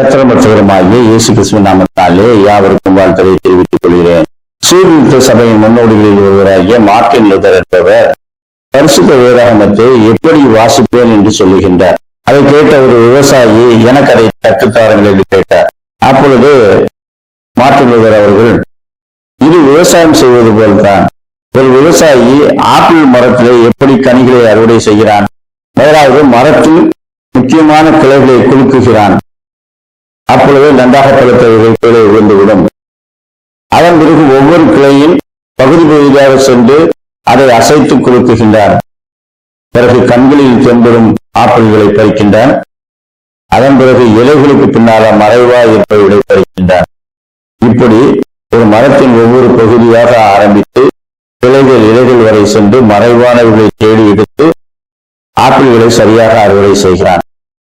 கத்திரமற்றவருமாகிய இயேசு கிறிஸ்துவின் நாமத்தாலே யாவருக்கும் வாழ்த்தலை தெரிவித்துக் கொள்கிறேன். சீர்திருத்த சபையின் முன்னோடிகளில் ஒருவராகிய மார்ட்டின் லூதர் என்பவர் பரிசுத்த வேதாகமத்தை எப்படி வாசிப்பேன் என்று சொல்லுகின்றார். அதை கேட்ட ஒரு விவசாயி எனக்கு அதை கற்றுத்தாருங்கள் என்று கேட்டார். அப்பொழுது மார்ட்டின் லூதர் அவர்கள் இது விவசாயம் செய்வது போல்தான். ஒரு விவசாயி ஆப்பிள் மரத்திலே எப்படி கனிகளை அறுவடை செய்கிறான்? முதலாவது மரத்தில் முக்கியமான கிளைகளை குலுக்குகிறான். அப்பொழுது நன்றாக பழுத்த கீழே விழுந்துவிடும். அதன் பிறகு ஒவ்வொரு கிளையும் பகுதி பகுதியாக சென்று அதை அசைத்து குலுக்குகின்றான் பிறகு கண்களில் தென்படும் ஆப்பிள்களை பறிக்கின்றான் அதன் பிறகு இலைகளுக்கு பின்னால மறைவாய் இருப்பவர்களை பறிக்கின்றான் இப்படி ஒரு மரத்தின் ஒவ்வொரு பகுதியாக ஆரம்பித்து கிளைகள் இலைகள் வரை சென்று மறைவானவர்களை தேடி எடுத்து ஆப்பிள்களை சரியாக அறுவடை செய்கிறான்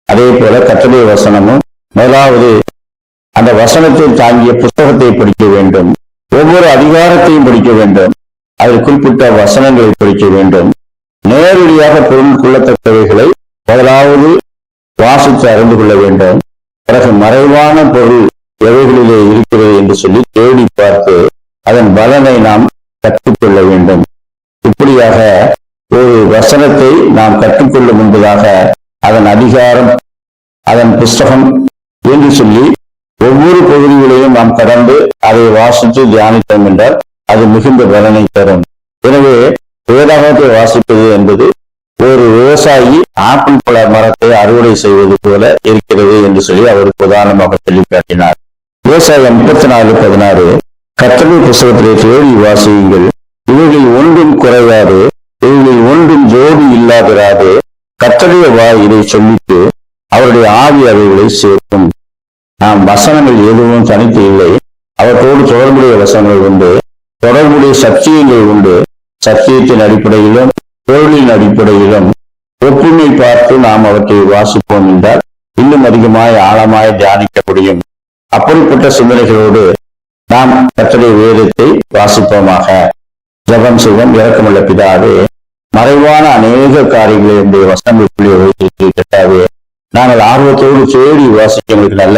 அதே போல கத்தடைய வசனமும் முதலாவது அந்த வசனத்தை தாங்கிய புத்தகத்தை படிக்க வேண்டும். ஒவ்வொரு அதிகாரத்தையும் படிக்க வேண்டும். அதில் குறிப்பிட்ட வசனங்களை படிக்க வேண்டும். நேரடியாக பொருள் கொள்ளத்தக்கவைகளை முதலாவது வாசித்து அறிந்து கொள்ள வேண்டும். பிறகு மறைவான பொருள் எவைகளிலே இருக்கிறது என்று சொல்லி தேடி பார்த்து அதன் பலனை நாம் கற்றுக்கொள்ள வேண்டும். இப்படியாக ஒரு வசனத்தை நாம் கற்றுக்கொள்ளும் என்பதாக அதன் அதிகாரம் அதன் புஸ்தகம் பகுதிகளையும் நாம் கடந்து அதை வாசித்து தியானித்தோம் என்றால் அது மிகுந்த பலனை தரும். எனவே வேதாகத்தை வாசிப்பது என்பது ஒரு விவசாயி ஆப்பிள் பழ மரத்தை அறுவடை செய்வது போல இருக்கிறது என்று சொல்லி அவருக்கு உதாரணமாக சொல்லி காட்டினார் விவசாயம் முப்பத்தி நாலு பதினாறு. கத்தனை புஸ்தகத்திலே தேடி வாசியுங்கள். இவைகளில் ஒன்றும் குறையாது. இவைகளில் ஒன்றும் ஜோடி இல்லாதிராது. கத்தடைய வாய் இதை சொல்லிட்டு அவருடைய ஆவி அவைகளை சேர்க்கும். நாம் வசனங்கள் எதுவும் தனித்து இல்லை. அவற்றோடு தொடர்புடைய வசனங்கள் உண்டு. தொடர்புடைய சத்தியங்கள் உண்டு. சத்தியத்தின் அடிப்படையிலும் பொருளின் அடிப்படையிலும் ஒப்புமை பார்த்து நாம் அவற்றை வாசிப்போம் என்றால் இன்னும் அதிகமாய் ஆழமாய் தியானிக்க முடியும். அப்படிப்பட்ட சிந்தனைகளோடு நாம் கத்தடைய வேதத்தை வாசிப்போமாக. ஜபம் செய்வோம். இறக்கமுள்ள பிதாவே மறைவான அநேக காரியங்களை என்னுடைய வசனங்களுக்குள்ளே வைத்திருக்கிறாவே நாங்கள் ஆர்வத்தோடு தேடி வாசிக்க எங்களுக்கு நல்ல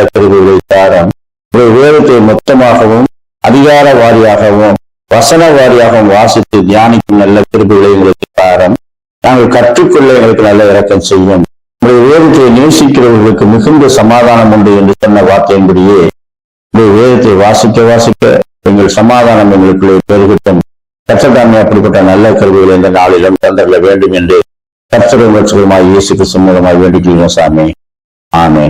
வேதத்தை மொத்தமாகவும் அதிகார வாரியாகவும் வசன வாரியாகவும் வாசித்து தியானிக்கும் நல்ல கிருபைகளை எங்களுக்கு தாரம். நாங்கள் கற்றுக்கொள்ள எங்களுக்கு நல்ல இறக்கம் செய்யும் உங்களுடைய வேதத்தை நேசிக்கிறவர்களுக்கு மிகுந்த சமாதானம் உண்டு என்று சொன்ன வார்த்தையின்படியே உங்களுடைய வேதத்தை வாசிக்க வாசிக்க எங்கள் சமாதானம் எங்களுக்குள்ளே பெருகட்டும். கற்றதாமே அப்படிப்பட்ட நல்ல கருவிகளை இந்த நாளிலும் தந்தரல வேண்டும் என்று கர்த்தரும் ரட்சகருமாய் இயேசு கிறிஸ்து மூலமாய் வேண்டிக்கிறோம் சாமி. ஆமே